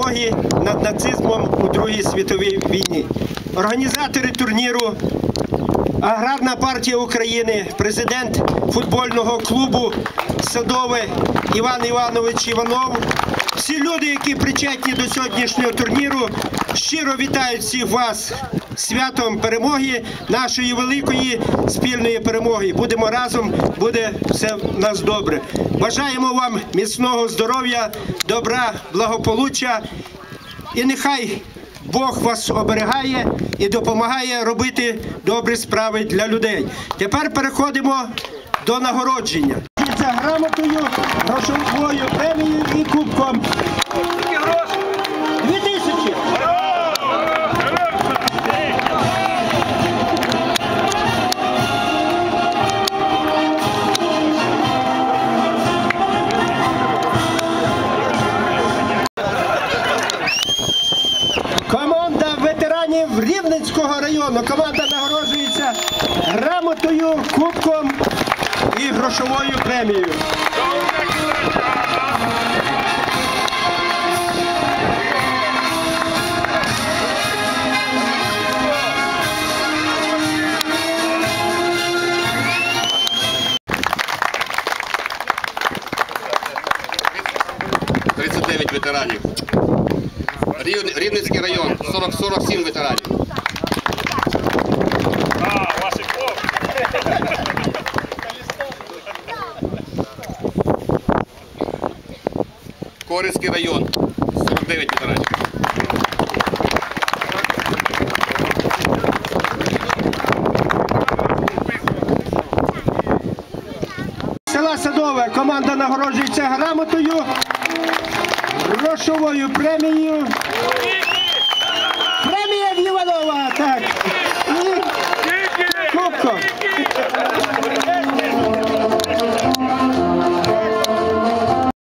перемоги над нацизмом у Другій світовій війні. Організатори турніру Аграрна партія України, президент футбольного клубу Садове Іван Іванович Іванов. Всі люди, які причетні до сьогоднішнього турніру, щиро вітають всіх вас святом перемоги, нашої великої спільної перемоги. Будемо разом, буде все в нас добре. Бажаємо вам міцного здоров'я, добра, благополуччя і нехай Бог вас оберігає і допомагає робити добрі справи для людей. Тепер переходимо до нагородження. За грамотою, грошовою премією і кубком. Дві тисячі. Команда ветеранів Рівненського району. Команда нагороджується грамотою, кубком грошовою премією. – 39 ветеранів. Рів- Рівненський район 40 47 ветеранів. Корицький район. 49 ветеранів. Села Садове команда нагороджується грамотою, грошовою премією. Премія Іванова. Так.